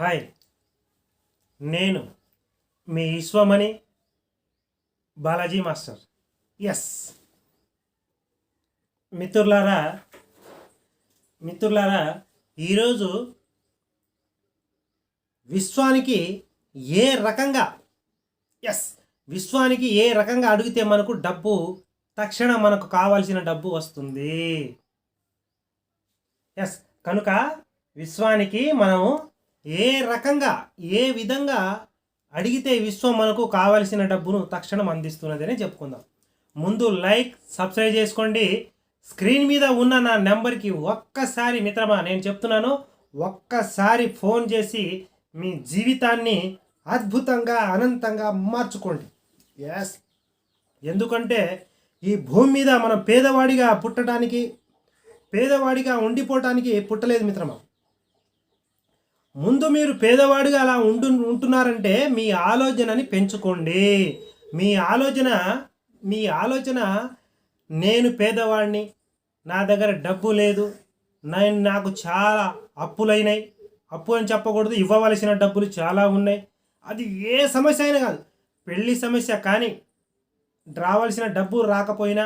Hi. నేను మీ ఈశ్వమణి Balaji master. Yes మిత్రులారా మిత్రులారా ఈరోజు విశ్వానికి ఏ రకంగా ఎస్ విశ్వానికి ఏ రకంగా అడిగితే మనకు డబ్బు తక్షణం మనకు కావాల్సిన డబ్బు వస్తుంది. ఎస్ కనుక విశ్వానికి మనము ఏ రకంగా ఏ విధంగా అడిగితే విశ్వం మనకు కావలసిన డబ్బును తక్షణం అందిస్తున్నదని చెప్పుకుందాం. ముందు లైక్ సబ్స్క్రైబ్ చేసుకోండి. స్క్రీన్ మీద ఉన్న నా నెంబర్కి ఒక్కసారి మిత్రమా నేను చెప్తున్నాను ఒక్కసారి ఫోన్ చేసి మీ జీవితాన్ని అద్భుతంగా అనంతంగా మార్చుకోండి. ఎస్ ఎందుకంటే ఈ భూమి మీద మనం పేదవాడిగా పుట్టడానికి పేదవాడిగా ఉండిపోవటానికి పుట్టలేదు మిత్రమా. ముందు మీరు పేదవాడిగా అలా ఉండు ఉంటున్నారంటే మీ ఆలోచనని పెంచుకోండి. మీ ఆలోచన మీ ఆలోచన నేను పేదవాడిని నా దగ్గర డబ్బు లేదు నేను నాకు చాలా అప్పులైనాయి. అప్పు అని చెప్పకూడదు ఇవ్వవలసిన డబ్బులు చాలా ఉన్నాయి. అది ఏ సమస్య అయినా కాదు పెళ్ళి సమస్య కానీ రావాల్సిన డబ్బు రాకపోయినా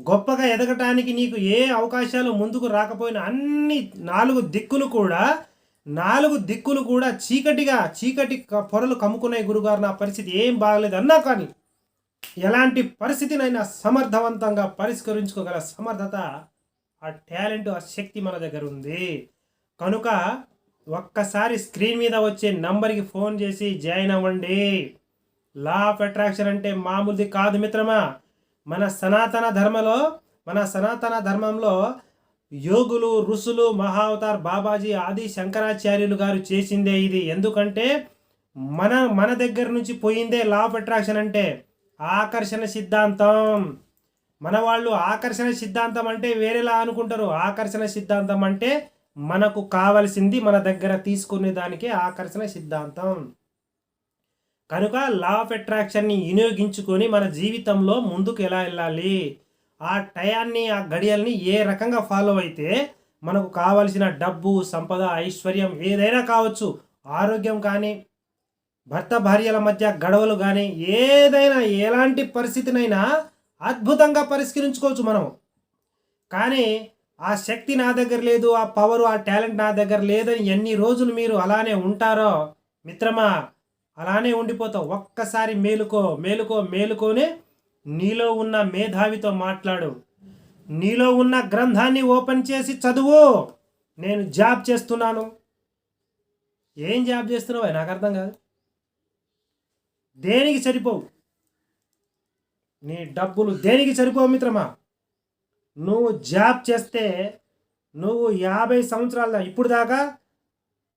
గొప్పగా ఎదగటానికి నీకు ఏ అవకాశాలు ముందుకు రాకపోయినా అన్ని నాలుగు దిక్కులు కూడా నాలుగు దిక్కులు కూడా చీకటిగా చీకటి పొరలు కమ్ముకున్నాయి గురుగారు. నా పరిస్థితి ఏం బాగలేదు అన్నా కానీ ఎలాంటి పరిస్థితినైనా సమర్థవంతంగా పరిష్కరించుకోగల సమర్థత ఆ టాలెంట్ ఆ శక్తి మన దగ్గర ఉంది. కనుక ఒక్కసారి స్క్రీన్ మీద వచ్చే నంబర్కి ఫోన్ చేసి జాయిన్ అవ్వండి. లా ఆఫ్ అట్రాక్షన్ అంటే మామూలుది కాదు మిత్రమా. మన సనాతన ధర్మలో మన సనాతన ధర్మంలో యోగులు ఋషులు మహావతార్ బాబాజీ ఆది శంకరాచార్యులు గారు చేసిందే ఇది. ఎందుకంటే మన మన దగ్గర నుంచి పోయిందే లా ఆఫ్ అట్రాక్షన్ అంటే ఆకర్షణ సిద్ధాంతం. మన వాళ్ళు ఆకర్షణ సిద్ధాంతం అంటే వేరేలా అనుకుంటారు. ఆకర్షణ సిద్ధాంతం అంటే మనకు కావలసింది మన దగ్గర తీసుకునే దానికే ఆకర్షణ సిద్ధాంతం. కనుక లా ఆఫ్ అట్రాక్షన్ని వినియోగించుకొని మన జీవితంలో ముందుకు ఎలా వెళ్ళాలి? ఆ టయాన్ని ఆ గడియల్ని ఏ రకంగా ఫాలో అయితే మనకు కావలసిన డబ్బు సంపద ఐశ్వర్యం ఏదైనా కావచ్చు ఆరోగ్యం కానీ భర్త భార్యల మధ్య గడవలు కానీ ఏదైనా ఎలాంటి పరిస్థితినైనా అద్భుతంగా పరిష్కరించుకోవచ్చు మనం. కానీ ఆ శక్తి నా దగ్గర లేదు ఆ పవర్ ఆ టాలెంట్ నా దగ్గర లేదని ఎన్ని రోజులు మీరు అలానే ఉంటారో మిత్రమా అలానే ఉండిపోతావు. ఒక్కసారి మేలుకో మేలుకో మేలుకోనే నీలో ఉన్న మేధావితో మాట్లాడు. నీలో ఉన్న గ్రంథాన్ని ఓపెన్ చేసి చదువు. నేను జాబ్ చేస్తున్నాను. ఏం జాబ్ చేస్తున్నావు నాకు అర్థం కాదు. దేనికి సరిపోవు? నీ డబ్బులు దేనికి సరిపోవు మిత్రమా? నువ్వు జాబ్ చేస్తే నువ్వు యాభై సంవత్సరాల ఇప్పుడు దాకా